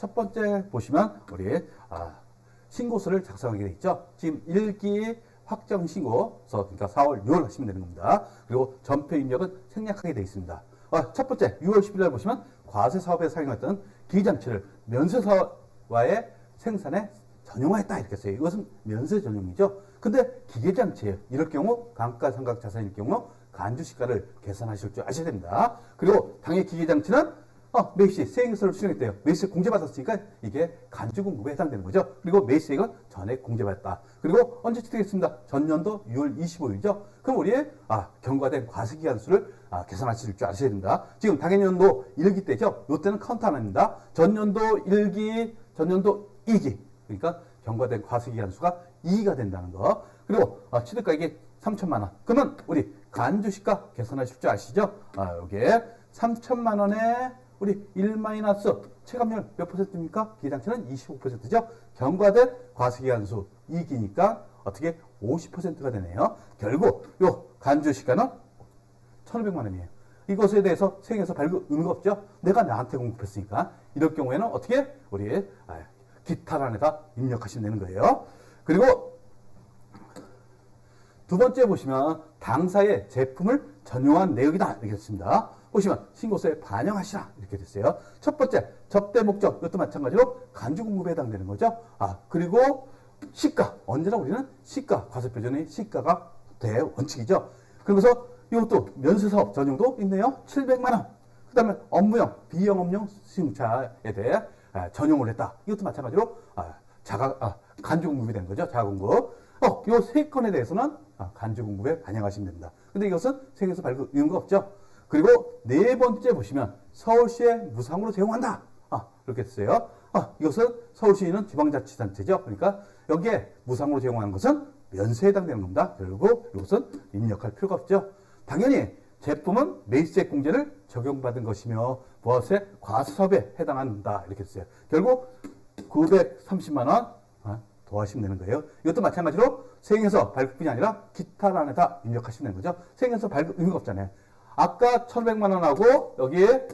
첫 번째 보시면 우리 아, 신고서를 작성하게 돼 있죠. 지금 일기 확정 신고서 그러니까 4월 6월 하시면 되는 겁니다. 그리고 전표 입력은 생략하게 돼 있습니다. 아, 첫 번째 6월 10일 날 보시면 과세 사업에 사용했던 기장치를 면세사와의 생산에 전용화했다 이렇게 써요. 이것은 면세 전용이죠. 근데 기계장치예요. 이럴 경우 감가상각 자산일 경우 간주시가를 계산하실 줄 아셔야 됩니다. 그리고 당해 기계장치는 어, 매시 세액세를 수령했대요. 매시 공제받았으니까 이게 간주공급에 해당되는 거죠. 그리고 매시액은 전액 공제받았다. 그리고 언제 취득했습니다. 전년도 6월 25일이죠. 그럼 우리 아, 경과된 과세기간수를 아, 계산하실 줄 아셔야 됩니다. 지금 당해년도 1기 때죠. 이때는 카운트 안 합니다. 전년도 1기, 전년도 2기. 그러니까 경과된 과세기간수가 2가 된다는 거. 그리고 아, 취득가액이 3천만 원. 그러면 우리 간주시가 계산하실 줄 아시죠? 아, 여기에 3천만 원에 우리 1 마이너스 체감률 몇 퍼센트입니까? 기장치는 25%죠. 경과된 과세기간수 2기니까 어떻게 50%가 되네요. 결국 요 간주 시가는 1,500만 원이에요. 이것에 대해서 세액에서 발급 의무가 없죠. 내가 나한테 공급했으니까 이럴 경우에는 어떻게 우리 아, 기타란에다 입력하시면 되는 거예요. 그리고 두 번째 보시면 당사의 제품을 전용한 내역이다 이렇게 됐습니다. 보시면 신고서에 반영하시라 이렇게 됐어요. 첫 번째 접대 목적 이것도 마찬가지로 간주 공급에 해당되는 거죠. 아 그리고 시가 언제나 우리는 시가 과세표준의 시가가 대원칙이죠. 그러면서 이것도 면세사업 전용도 있네요. 700만 원. 그다음에 업무용 비영업용 승차에 대해 아, 전용을 했다. 이것도 마찬가지로 아, 자가 아, 간주 공급이 된 거죠. 자공급. 어, 요 세 건에 대해서는 아, 간주 공급에 반영하시면 됩니다. 근데 이것은 세계에서 발급 의무가 없죠. 그리고 네 번째 보시면 서울시에 무상으로 제공한다. 아, 이렇게 됐어요. 아, 이것은 서울시는 지방자치단체죠. 그러니까 여기에 무상으로 제공하는 것은 면세에 해당되는 겁니다. 결국 이것은 입력할 필요가 없죠. 당연히 제품은 매입세 공제를 적용받은 것이며 부가세 과세사업에 해당한다. 이렇게 됐어요. 결국 930만 원 아, 더하시면 되는 거예요. 이것도 마찬가지로 세액에서 발급뿐이 아니라 기타란에 다 입력하시면 되는 거죠. 세액에서 발급 의무가 없잖아요. 아까 1,100만 원하고 여기에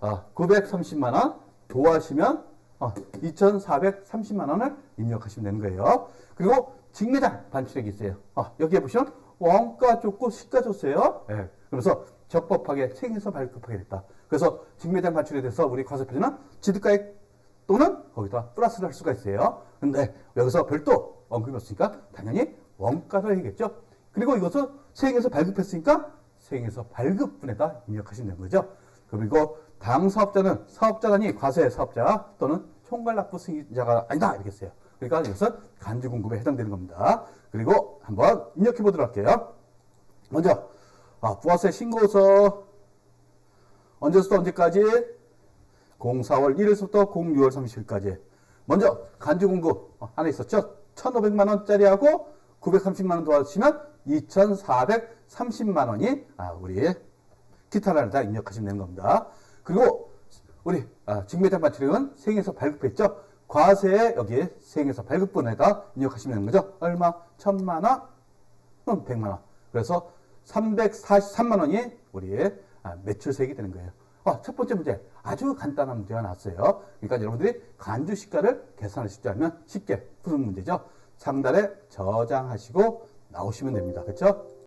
아, 930만 원 더하시면 어, 2,430만 원을 입력하시면 되는 거예요. 그리고 직매장 반출액이 있어요. 어, 여기에 보시면 원가 줬고 시가 줬어요. 예. 그래서 적법하게 세액에서 발급하게 됐다. 그래서 직매장 반출에 대해서 우리 과세표준은 취득가액 또는 거기다 플러스를 할 수가 있어요. 근데 여기서 별도 언급이 없으니까 당연히 원가를 해야겠죠. 그리고 이것은 세액에서 발급했으니까 세액에서 발급분에다 입력하시면 되는 거죠. 그리고 당 사업자는 사업자단이 과세 사업자 또는 총괄 납부 승인자가 아니다 이렇게 써요. 그러니까 이것은 간주 공급에 해당되는 겁니다. 그리고 한번 입력해 보도록 할게요. 먼저 아, 부가세 신고서 언제부터 언제까지? 04월 1일부터 06월 30일까지. 먼저 간주 공급 어, 하나 있었죠? 1,500만 원짜리하고 930만 원 더하시면 2,430만 원이 아, 우리 기타란을 다 입력하시면 되는 겁니다. 그리고 우리 아, 직매장 반출액은 세액에서 발급했죠? 과세에 여기에 세액에서 발급분에다 입력하시면 되는 거죠? 얼마? 1,000만 원? 그럼 100만 원. 그래서 343만 원이 우리의 아, 매출세액이 되는 거예요. 어, 첫 번째 문제 아주 간단한 문제가 나왔어요. 그러니까 여러분들이 간주 시가를 계산하실 줄 알면 쉽게 푸는 문제죠. 상단에 저장하시고 나오시면 됩니다. 그렇죠?